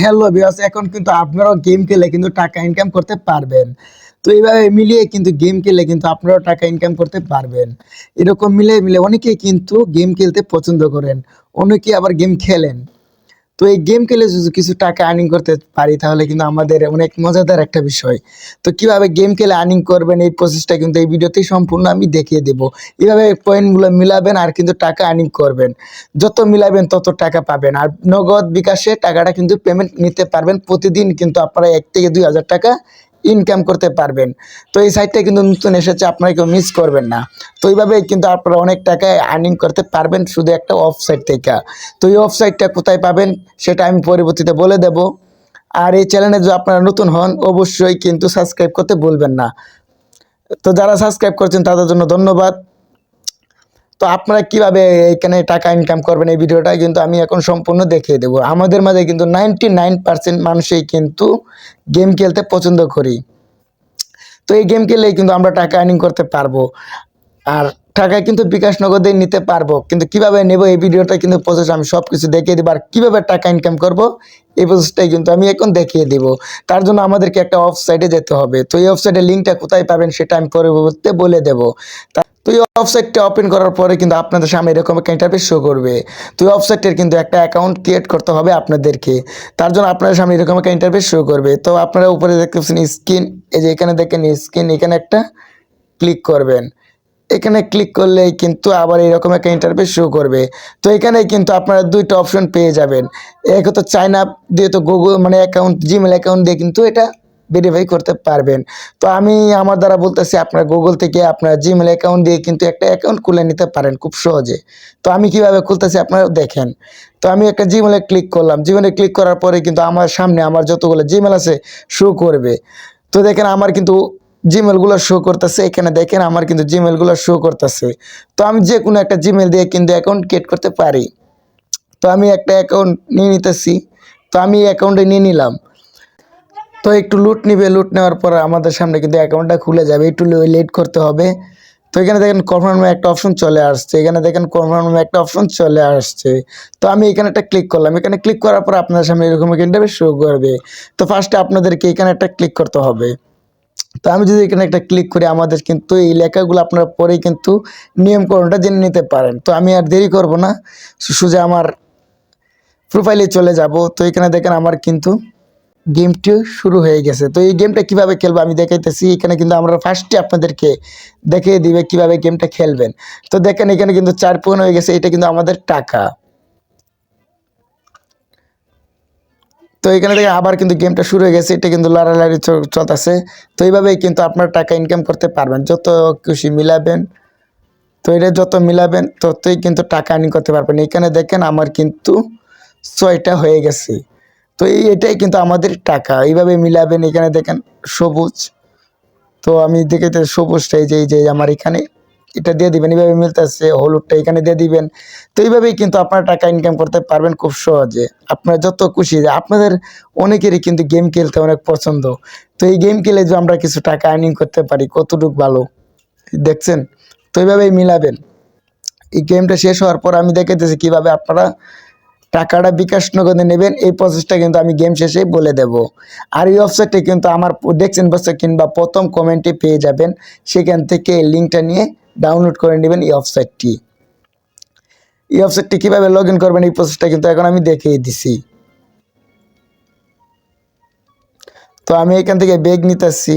Hello বিয়াস এখন কিন্তু আপনারাও গেম খেলে কিন্তু টাকা ইনকাম করতে পারবেন। তো এইভাবে মিলিয়ে কিন্তু গেম খেলে কিন্তু আপনারাও টাকা ইনকাম করতে পারবেন। এরকম মিলে মিলে অনেকেই কিন্তু গেম খেলতে পছন্দ করেন, অনেকেই আবার গেম খেলেন। তো এই গেম খেলে যদি কিছু টাকা আর্নিং করতে পারি, তাহলে কিন্তু আমাদের অনেক মজাদার একটা বিষয়। তো কীভাবে গেম খেলে আর্নিং করবেন, এই প্রসেসটা কিন্তু এই ভিডিওতেই সম্পূর্ণ আমি দেখিয়ে দেবো। এইভাবে পয়েন্টগুলো মিলাবেন আর কিন্তু টাকা আর্নিং করবেন। যত মিলাবেন তত টাকা পাবেন। আর নগদ বিকাশে টাকাটা কিন্তু পেমেন্ট নিতে পারবেন। প্রতিদিন কিন্তু আপনারা এক থেকে দুই হাজার টাকা ইনকাম করতে পারবেন। তো এই সাইটটা কিন্তু নতুন এসেছে, আপনারা কেউ মিস করবেন না। তো এইভাবে কিন্তু আপনারা অনেক টাকায় আর্নিং করতে পারবেন শুধু একটা ওয়েবসাইট থেকে। তো এই ওয়েবসাইটটা কোথায় পাবেন, সেটা আমি পরবর্তীতে বলে দেব। আর এই চ্যানেলে যদি আপনারা নতুন হন, অবশ্যই কিন্তু সাবস্ক্রাইব করতে ভুলবেন না। তো যারা সাবস্ক্রাইব করছেন, তাদের জন্য ধন্যবাদ। তো আপনারা কীভাবে এখানে টাকা ইনকাম করবেন এই ভিডিওটা কিন্তু আমি এখন সম্পূর্ণ দেখিয়ে দেবো। আমাদের মাঝে কিন্তু নাইনটি নাইন পার্সেন্ট মানুষই কিন্তু গেম খেলতে পছন্দ করি। তো এই গেম খেললেই কিন্তু আমরা টাকা আর্নিং করতে পারব। আর টাকা কিন্তু বিকাশ নগদে নিতে পারব। কিন্তু কীভাবে নেব এই ভিডিওটা কিন্তু প্রসেস আমি সব কিছু দেখিয়ে দেবো। আর কীভাবে টাকা ইনকাম করব এই প্রসেসটাই কিন্তু আমি এখন দেখিয়ে দিব। তার জন্য আমাদেরকে একটা ওয়েবসাইটে যেতে হবে। তো এই ওয়েবসাইটের লিঙ্কটা কোথায় পাবেন সেটা আমি পরবর্তীতে বলে দেবো। তা- এই ওয়েবসাইটটা ওপেন করার পরে কিন্তু আপনাদের সামনে এরকম একটা ইন্টারফেস শো করবে। তো এই ওয়েবসাইটের কিন্তু একটা অ্যাকাউন্ট ক্রিয়েট করতে হবে আপনাদেরকে। তার জন্য আপনাদের সামনে এরকম একটা ইন্টারফেস শো করবে। তো আপনারা উপরে দেখতে পাচ্ছেন স্ক্রিন এই যে এখানে দেখেন স্ক্রিন এখানে একটা ক্লিক করবেন। এখানে ক্লিক করলেই কিন্তু আবার এরকম একটা ইন্টারফেস শো করবে। তো এখানে কিন্তু আপনারা দুইটা অপশন পেয়ে যাবেন। এক তো চাইনা দিয়ে তো গুগল মানে অ্যাকাউন্ট জিমেল অ্যাকাউন্ট দিয়ে কিন্তু এটা ভেরিফাই করতে পারবেন। তো আমি আমার দ্বারা বলতেছি, আপনার গুগল থেকে আপনার জিমেল অ্যাকাউন্ট দিয়ে কিন্তু একটা অ্যাকাউন্ট খুলে নিতে পারেন খুব সহজে। তো আমি কীভাবে খুলতেছি আপনারা দেখেন। তো আমি একটা জিমেলে ক্লিক করলাম। জিমেলে ক্লিক করার পরে কিন্তু আমার সামনে আমার যতগুলো জিমেল আছে শো করবে। তো দেখেন আমার কিন্তু জিমেলগুলো শো করতেছে। এখানে দেখেন আমার কিন্তু জিমেলগুলো শো করতেছে। তো আমি যে কোনো একটা জিমেল দিয়ে কিন্তু অ্যাকাউন্ট ক্রিয়েট করতে পারি। তো আমি একটা অ্যাকাউন্ট নিয়ে নিতেছি। তো আমি অ্যাকাউন্টে নিয়ে নিলাম। তো একটু লুট নিবে লুট নেওয়ার পর আমাদের সামনে কিন্তু অ্যাকাউন্টটা খুলে যাবে, একটু লেট করতে হবে। তো এখানে দেখেন কনফার্ম একটা অপশন চলে আসছে, এখানে দেখেন কনফার্ম একটা অপশন চলে আসছে। তো আমি এখানে একটা ক্লিক করলাম, এখানে ক্লিক করার পর আপনার সামনে এরকম ইন্টারভিউ শো করবে। তো ফার্স্টে আপনাদেরকে এখানে একটা ক্লিক করতে হবে। তো আমি যদি এখানে একটা ক্লিক করি, আমাদের কিন্তু এই লেখাগুলো আপনারা পরেই কিন্তু নিয়মকরণটা জেনে নিতে পারেন। তো আমি আর দেরি করব না সোজা আমার প্রোফাইলে চলে যাব। তো এখানে দেখেন আমার কিন্তু গেমটি শুরু হয়ে গেছে। তো এই গেমটা কীভাবে খেলব আমি দেখাইতেছি। এখানে কিন্তু আমরা ফার্স্টে আপনাদেরকে দেখিয়ে দিবে কীভাবে গেমটা খেলবেন। তো দেখেন, এখানে কিন্তু চার পয়েন্ট হয়ে গেছে। এটা কিন্তু আমাদের টাকা। তো এখানে থেকে আবার কিন্তু গেমটা শুরু হয়ে গেছে। এটা কিন্তু লড়ালড়ি চলতেছে। তো এইভাবেই কিন্তু আপনার টাকা ইনকাম করতে পারবেন। যত খুশি মিলাবেন। তো এটা যত মিলাবেন, ততই কিন্তু টাকা আর্নিং করতে পারবেন। এখানে দেখেন, আমার কিন্তু ছয়টা হয়ে গেছে। তো এই এটাই কিন্তু আমাদের টাকা। এইভাবে মিলাবেন, এখানে দেখেন সবুজ। তো আমি দেখে তো সবুজটা এই যে যে আমার এখানে, এটা দিয়ে দিবেন। এইভাবে মিলতেছে, হলুদটা এখানে দিয়ে দিবেন। তো এইভাবেই কিন্তু আপনারা টাকা ইনকাম করতে পারবেন খুব সহজে। আপনারা যত খুশি যে আপনাদের অনেকেরই কিন্তু গেম খেলতে অনেক পছন্দ। তো এই গেম খেলে যে আমরা কিছু টাকা আর্নিং করতে পারি, কতটুকু ভালো, দেখছেন? তো এইভাবেই মিলাবেন। এই গেমটা শেষ হওয়ার পর আমি দেখাইতেছি কীভাবে আপনারা টাকাটা বিকাশ নগদে নেবেন, এই প্রসেসটা কিন্তু আমি গেম শেষেই বলে দেব। আর এই ওয়েবসাইটে কিন্তু আমার দেখছেন বসে কিংবা প্রথম কমেন্টে পেয়ে যাবেন। সেখান থেকে লিঙ্কটা নিয়ে ডাউনলোড করে নেবেন এই ওয়েবসাইটটি এই ওয়েবসাইটটি কীভাবে লগ ইন করবেন এই প্রসেসটা কিন্তু এখন আমি দেখিয়ে দিছি। তো আমি এখান থেকে বেগ নিতেছি।